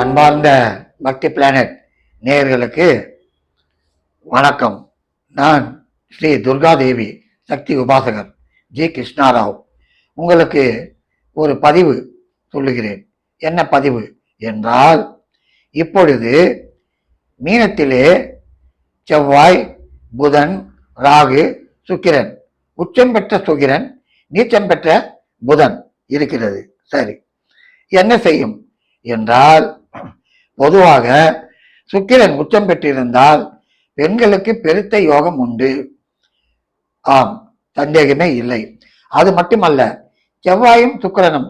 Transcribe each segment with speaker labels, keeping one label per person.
Speaker 1: அன்பார்ந்த பக்தி பிளானட் நேயர்களுக்கு வணக்கம். நான் ஸ்ரீ துர்காதேவி சக்தி உபாசகர் ஜி கிருஷ்ணாராவ். உங்களுக்கு ஒரு பதிவு சொல்லுகிறேன். என்ன பதிவு என்றால் இப்பொழுது மீனத்திலே செவ்வாய் புதன் ராகு சுக்கிரன் உச்சம் பெற்ற சுக்கிரன் நீச்சம் பெற்ற புதன் இருக்கிறது. சரி. என்ன செய்யும் என்றால் பொதுவாக சுக்கிரன் உச்சம் பெற்றிருந்தால் பெண்களுக்கு பெருத்த யோகம் உண்டு. ஆம் சந்தேகமே இல்லை. அது மட்டுமல்ல செவ்வாயும் சுக்கிரனும்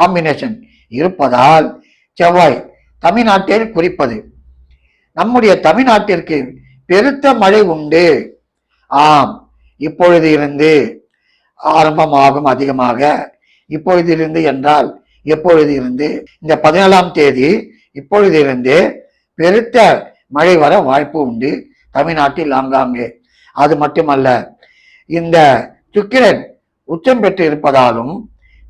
Speaker 1: காம்பினேஷன் இருப்பதால் செவ்வாய் தமிழ்நாட்டில் குறிப்பது. நம்முடைய தமிழ்நாட்டிற்கு பெருத்த மழை உண்டு. ஆம் இப்பொழுது இருந்து ஆரம்பமாகும் அதிகமாக. இப்பொழுது இருந்து என்றால் எப்பொழுது இருந்து? இந்த பதினேழாம் தேதி இப்பொழுதிருந்து பெருத்த மழை வர வாய்ப்பு உண்டு. தமிழ்நாட்டில் ஆங்காங்கே. அது மட்டுமல்ல இந்த சுக்கிரன் உச்சம் பெற்று இருப்பதாலும்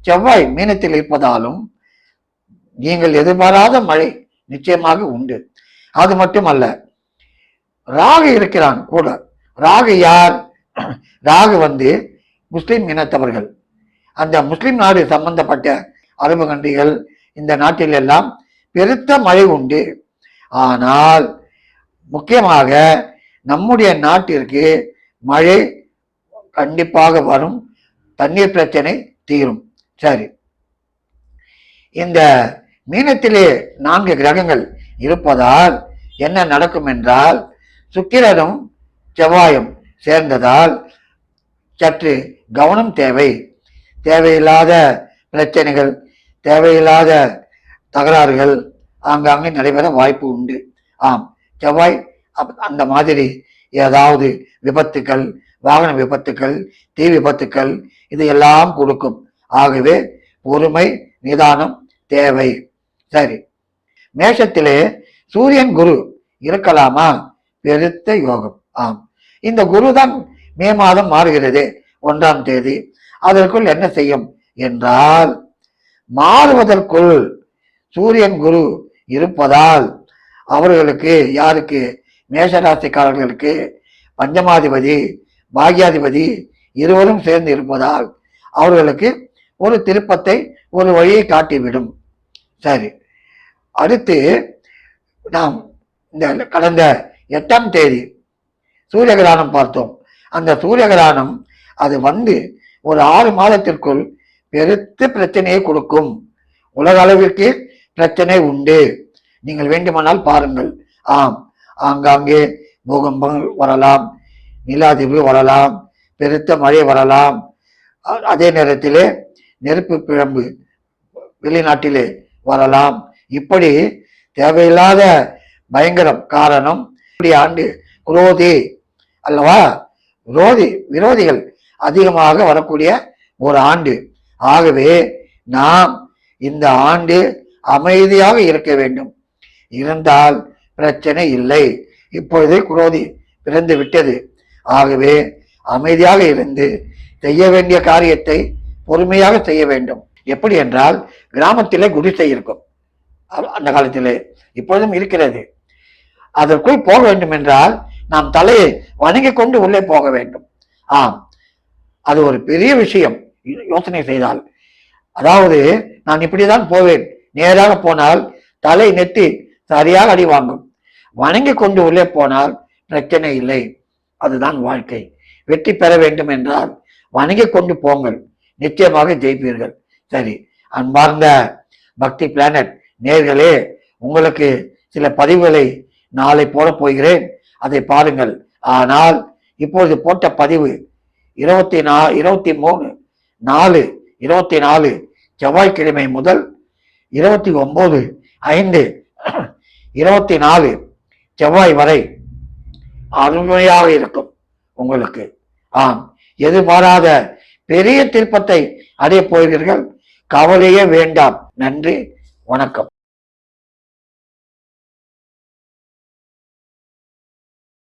Speaker 1: செவ்வாய் மீனத்தில் இருப்பதாலும் நீங்கள் எதிர்பாராத மழை நிச்சயமாக உண்டு. அது மட்டுமல்ல ராகு இருக்கிறான் கூட. ராகு யார்? ராகு வந்து முஸ்லிம் இனத்தவர்கள். அந்த முஸ்லிம் நாடு சம்பந்தப்பட்ட அரபு கண்ட்ரிகள் இந்த நாட்டில் எல்லாம் பெருத்த மழை உண்டு. ஆனால் முக்கியமாக நம்முடைய நாட்டிற்கு மழை கண்டிப்பாக வரும். தண்ணீர் பிரச்சனை தீரும். சரி. இந்த மீனத்திலே நான்கு கிரகங்கள் இருப்பதால் என்ன நடக்கும் என்றால் சுக்கிரனும் செவ்வாயும் சேர்ந்ததால் சற்று கவனம் தேவை. தேவையில்லாத பிரச்சனைகள் தேவையில்லாத தகராறுகள் ஆங்காங்கே நடைபெற வாய்ப்பு உண்டு. ஆம் செவ்வாய் அப்- அந்த மாதிரி ஏதாவது விபத்துக்கள் வாகன விபத்துக்கள் தீ விபத்துக்கள் இது எல்லாம் கொடுக்கும். ஆகவே பொறுமை நிதானம் தேவை. சரி. மேஷத்திலே சூரியன் குரு இருக்கலாமா? பெருத்த யோகம். ஆம். இந்த குரு தான் மே மாதம் மாறுகிறது ஒன்றாம் தேதி. அதற்குள் என்ன செய்யும்? என்றால் மாறுவதற்குள் சூரியன் குரு இருப்பதால் அவர்களுக்கு யாருக்கு? மேஷராசிக்காரர்களுக்கு பஞ்சமாதிபதி பாக்யாதிபதி இருவரும் சேர்ந்து இருப்பதால் அவர்களுக்கு ஒரு திருப்பத்தை ஒரு வழியை காட்டிவிடும். சரி. அடுத்து நாம் இந்த கடந்த எட்டாம் தேதி சூரிய கிரகணம் பார்த்தோம். அந்த சூரிய கிரகணம் அது வந்து ஒரு ஆறு மாதத்திற்குள் பெருத்து பிரச்சனையை கொடுக்கும். உலக அளவிற்கு பிரச்சனை உண்டு. நீங்கள் வேண்டுமானால் பாருங்கள். ஆம் ஆங்காங்கே பூகம்பங்கள் வரலாம் நிலாதிவு வரலாம் பெருத்த மழை வரலாம். அதே நேரத்திலே நெருப்பு பிழம்பு வெளிநாட்டிலே வரலாம். இப்படி தேவையில்லாத பயங்கரம் காரணம் இப்படி ஆண்டு குரோதி அல்லவா? விரோதி விரோதிகள் அதிகமாக வரக்கூடிய ஒரு ஆண்டு. ஆகவே நாம் இந்த ஆண்டு அமைதியாக இருக்க வேண்டும். இருந்தால் பிரச்சனை இல்லை. இப்பொழுது குரோதி பிறந்து விட்டது. ஆகவே அமைதியாக இருந்து செய்ய வேண்டிய காரியத்தை பொறுமையாக செய்ய வேண்டும். எப்படி என்றால் கிராமத்திலே குடிசை இருக்கும். அந்த காலத்திலே இப்பொழுதும் இருக்கிறது. அதற்குள் போக வேண்டும் என்றால் நாம் தலையை வணங்கி கொண்டு உள்ளே போக வேண்டும். ஆம். அது ஒரு பெரிய விஷயம். யோசனை செய்தால். அதாவது நான் இப்படிதான் போவேன். நேராக போனால் தலை நெத்தி சரியாக அடி வாங்கும். வணங்கி கொண்டு உள்ளே போனால் பிரச்சனை இல்லை. அதுதான் வாழ்க்கை. வெற்றி பெற வேண்டும் என்றால் வணங்கி கொண்டு போங்கள். நிச்சயமாக ஜெயிப்பீர்கள். சரி அன்பார்ந்த பக்தி பிளானட் நேர்களே உங்களுக்கு சில பதிவுகளை நாளை போட போகிறேன். அதை பாருங்கள். ஆனால் இப்பொழுது போட்ட பதிவு இருபத்தி நா இருபத்தி மூணு நாலு இருபத்தி நாலு செவ்வாய்க்கிழமை முதல் இருபத்தி ஒன்பது ஐந்து இருபத்தி நாலு செவ்வாய் வரை அருமையாக இருக்கும் உங்களுக்கு. ஆம். எதிர்பாராத பெரிய திருப்பத்தை அடைய போகிறீர்கள். கவலையே வேண்டாம். நன்றி. வணக்கம்.